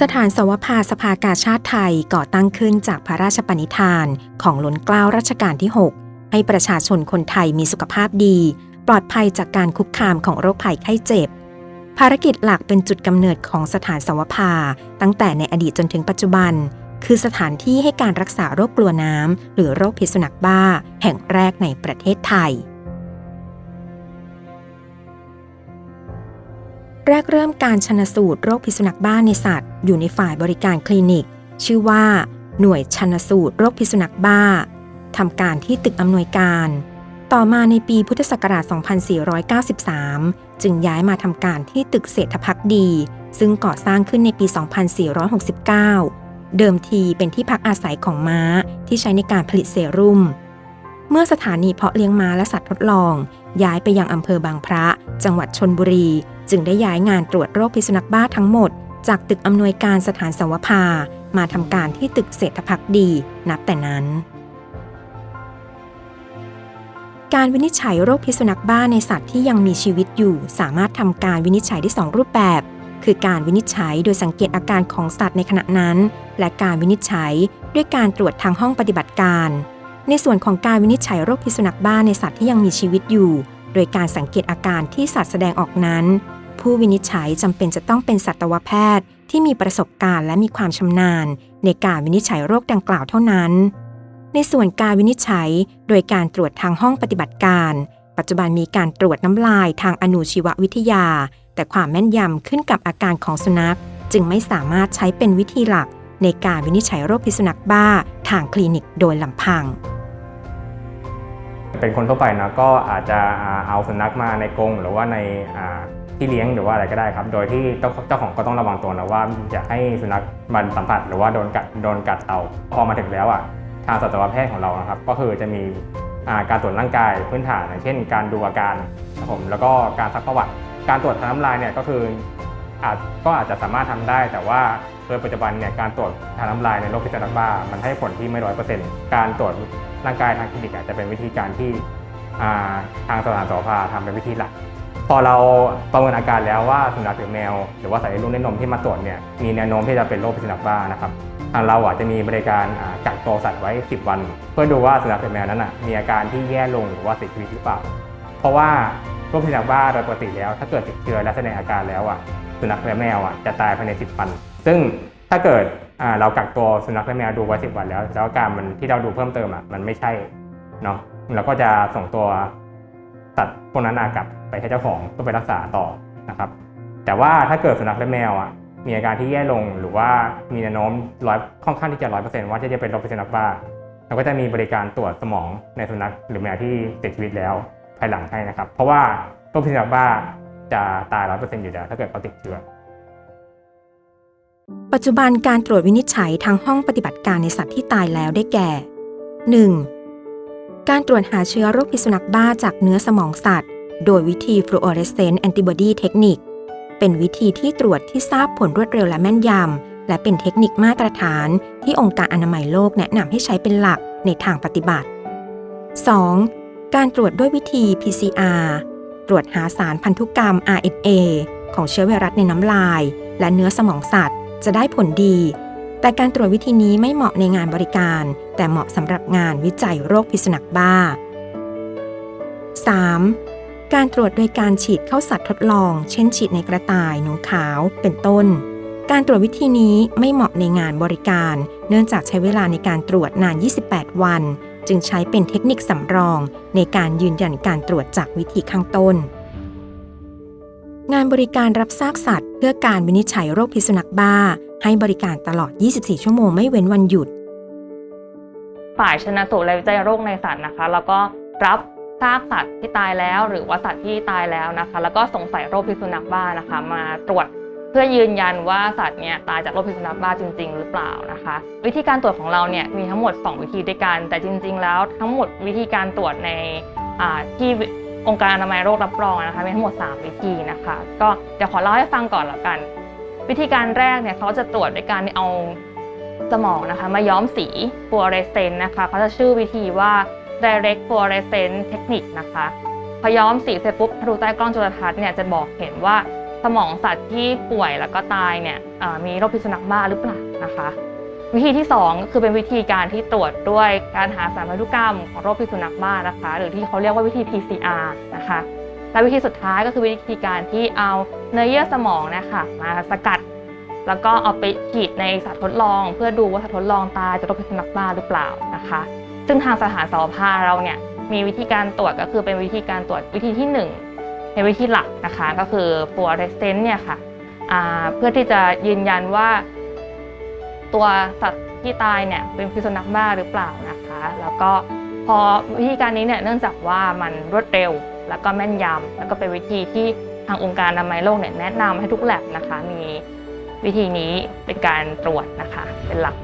สถานสวภาสภากาชาติไทยก่อตั้งขึ้นจากพระราชปณิธาน ของล้นเกล้ารัชกาลที่ 6 ให้ประชาชนคนไทยมีสุขภาพดี ปลอดภัยจากการคุกคามของโรคภัยไข้เจ็บ ภารกิจหลักเป็นจุดกำเนิดของสถานสวภา ตั้งแต่ในอดีตจนถึงปัจจุบัน คือสถานที่ให้การรักษาโรคกลัวน้ำหรือโรคพิษสุนัขบ้า แห่งแรกในประเทศไทย แรกเริ่มการชนสูตรโรคพิษสุนัขบ้าในสัตว์ อยู่ในฝ่ายบริการคลินิก ชื่อว่า หน่วยชนสูตรโรคพิษสุนัขบ้าทำการที่ตึกอำนวยการ ต่อมาในปีพุทธศักราช 2493 จึงย้ายมาทำการที่ตึกเศรษฐพักดี ซึ่งก่อสร้างขึ้นในปี 2469 เดิมทีเป็นที่พักอาศัยของม้าที่ใช้ในการผลิตเซรุ่ม เมื่อสถานีเพาะเลี้ยงม้าและสัตว์ทดลอง ย้ายไปยังอำเภอบางพระ จังหวัดชนบุรี จึงได้ย้ายงานตรวจโรคพิษสุนัขบ้าทั้งหมด จากตึกอำนวยการสถานสวภา มาทำการที่ตึกเศรษฐพักดีนับแต่นั้น การวินิจฉัยโรคพิษสุนัขบ้าในสัตว์ที่ยังมีชีวิตอยู่ สามารถทำการวินิจฉัยได้สองรูปแบบ คือการวินิจฉัยโดยสังเกตอาการของสัตว์ในขณะนั้น และการวินิจฉัยด้วยการตรวจทางห้องปฏิบัติการ ในส่วนของการวินิจฉัยโรคพิษสุนัขบ้าในสัตว์ที่ยังมีชีวิตอยู่ โดยการสังเกตอาการที่สัตว์แสดงออกนั้น ผู้วินิจฉัยจำเป็นจะต้องเป็นสัตวแพทย์ที่มีประสบการณ์และมีความชำนาญ ในการวินิจฉัยโรคดังกล่าวเท่านั้น ในส่วนการวินิจฉัย โดยการตรวจทางห้องปฏิบัติการ ปัจจุบันมีการตรวจน้ำลายทางอนุชีววิทยา แต่ความแม่นยำขึ้นกับอาการของสุนัข จึงไม่สามารถใช้เป็นวิธีหลัก ในการวินิจฉัยโรคพิษสุนัขบ้า ทางคลินิกโดยลำพังเป็นคนทั่วไปนะก็อาจจะเอาสุนัขมาในกรงหรือว่าใน ที่เลี้ยงหรือว่าอะไรก็ได้ครับ โดยที่เจ้าของก็ต้องระวังตัวนะว่าจะให้สุนัขมันสัมผัสหรือว่าโดนกัดโดนกัดเอาพอมาถึงแล้วอะทางสัตวแพทย์ของเรานะครับก็คือจะมีการตรวจร่างกายพื้นฐานอย่างเช่น การดูอาการครับผมแล้วก็การซักประวัติ การตรวจทางน้ำลายเนี่ยก็คืออาจก็อาจจะสามารถทำได้ แต่ว่าโดยปัจจุบันเนี่ยการตรวจทางน้ำลายในโรคพิษสุนัขบ้ามันให้ผลที่ไม่ร้อยเปอร์เซ็นต์การตรวจร่างกายทางคลินิกอาจจะเป็นวิธีการที่ทางสถานสวภาทำเป็นวิธีหลัก พอเราประเมินอาการแล้วว่าสุนัขหรือแมว หรือว่าสัตว์เลี้ยงลูกด้วยนมที่มาตรวจเนี่ยมีแนวโน้มที่จะเป็นโรคพิษสุนัขบ้านะครับทางเราอะจะมีบริการกักตัวสัตว์ไว้ 10 วัน เพื่อดูว่าสุนัขหรือแมวนั้นอะมีอาการที่แย่ลงหรือว่าเสียชีวิตหรือเปล่า เพราะว่าโรคพิษสุนัขบ้าโดยปกติแล้ว ถ้าเกิดติดเชื้อและแสดงอาการแล้วอะสุนัขและแมวอะจะตายภายใน 10 วัน ซึ่งถ้าเกิดเรากักตัวสุนัขและแมวดูไว้ 10 วันแล้ว แล้วอาการมันที่เราดูเพิ่มเติมอะมันไม่ใช่เนาะเราก็จะส่งตัว สัตว์พวกนั้นกลับไปให้เจ้าของเพื่อไปรักษาต่อนะครับแต่ว่าถ้าเกิดสุนัขและแมวอะมีอาการที่แย่ลงหรือว่ามีแนวโน้มร้อยค่อนข้างที่จะร้อยเปอร์เซ็นต์ว่าจะเป็นโรคพิษสุนัขบ้าเราก็จะมีบริการตรวจสมองในสุนัขหรือแมวที่เสียชีวิตแล้วภายหลังให้นะครับ เพราะว่าโรคพิษสุนัขบ้าจะตายร้อยเปอร์เซ็นต์อยู่แล้วถ้าเกิดเขาติดเชื้อปัจจุบันการตรวจวินิจฉัยทางห้องปฏิบัติการในสัตว์ที่ตายแล้วได้แก่ 1. การตรวจหาเชื้อโรคพิษสุนัขบ้าจากเนื้อสมองสัตว์ โดยวิธี fluorescent antibody technique เป็นวิธีที่ตรวจที่ทราบผลรวดเร็วและแม่นยำ และเป็นเทคนิคมาตรฐาน ที่องค์การอนามัยโลกแนะนำให้ใช้เป็นหลักในทางปฏิบัติ 2. การตรวจด้วยวิธี PCR ตรวจหาสารพันธุกรรม RNA ของเชื้อไวรัสในน้ำลาย และเนื้อสมองสัตว์ จะได้ผลดี แต่การตรวจวิธีนี้ไม่เหมาะในงานบริการ แต่เหมาะสำหรับงานวิจัยโรคพิษสุนัขบ้า 3. การตรวจโดยการฉีดเข้าสัตว์ทดลอง เช่นฉีดในกระต่าย หนูขาว เป็นต้น การตรวจวิธีนี้ไม่เหมาะในงานบริการ เนื่องจากใช้เวลาในการตรวจนาน 28 วัน จึงใช้เป็นเทคนิคสำรอง ในการยืนยันการตรวจจากวิธีข้างต้น งานบริการรับซากสัตว์ เพื่อการวินิจฉัยโรคพิษสุนัขบ้า ให้บริการตลอด 24 ชั่วโมงไม่เว้นวันหยุด ฝ่ายชนะสูตรและวิจัยโรคในสัตว์นะคะ แล้วก็รับซากสัตว์ที่ตายแล้ว หรือว่าสัตว์ที่ตายแล้วนะคะ แล้วก็สงสัยโรคพิษสุนัขบ้านะคะ มาตรวจเพื่อยืนยันว่าสัตว์เนี่ยตายจากโรคพิษสุนัขบ้าจริง ๆ หรือเปล่านะคะ วิธีการตรวจของเราเนี่ยมีทั้งหมด 2 วิธีด้วยกัน แต่จริง ๆ แล้วทั้งหมดวิธีการตรวจในที่องค์การอนามัยโรครับรองนะคะมีทั้งหมด 3 วิธีนะคะ ก็เดี๋ยวขอเล่าให้ฟังก่อนแล้วกัน วิธีการแรกเนี่ยเขาจะตรวจด้วยการเอาสมองนะคะมาย้อมสีฟลูออเรสเซนต์นะคะเขาจะชื่อวิธีว่า direct fluorescent technique นะคะพอย้อมสีเสร็จปุ๊บถ้าดูใต้กล้องจุลทรรศน์เนี่ยจะบอกเห็นว่าสมองสัตว์ที่ป่วยแล้วก็ตายเนี่ยมีโรคพิษสุนัขบ้าหรือเปล่านะคะ วิธีที่ 2 ก็คือเป็นวิธีการที่ตรวจด้วยการหาสารพันธุกรรมของโรคพิษสุนัขบ้านะคะ หรือที่เขาเรียกว่าวิธี PCR นะคะและวิธีสุดท้ายก็คือวิธีการที่เอา เนื้อเยื่อสมองนะคะมาสกัด แล้วก็เอาไปฉีดในสัตว์ทดลอง เพื่อดูว่าสัตว์ทดลองตายจากโรคพิษสุนัขบ้าหรือเปล่านะคะ ซึ่งทางสถานสภาเราเนี่ยมีวิธีการตรวจก็คือเป็นวิธีการตรวจวิธีที่หนึ่งในวิธีหลักนะคะก็คือ fluorescence เนี่ยค่ะเพื่อที่จะยืนยันว่า ตัวสัตว์ที่ตายเนี่ยเป็นพิษสุนัขบ้าหรือเปล่านะคะ แล้วก็พอวิธีการนี้เนี่ยเนื่องจากว่ามันรวดเร็ว แล้วก็แม่นยำแล้วก็เป็นวิธีที่ทางองค์การอนามัยโลกเนี่ยแนะนำให้ทุกแลบนะคะ มีวิธีนี้เป็นการตรวจนะคะ เป็นหลัก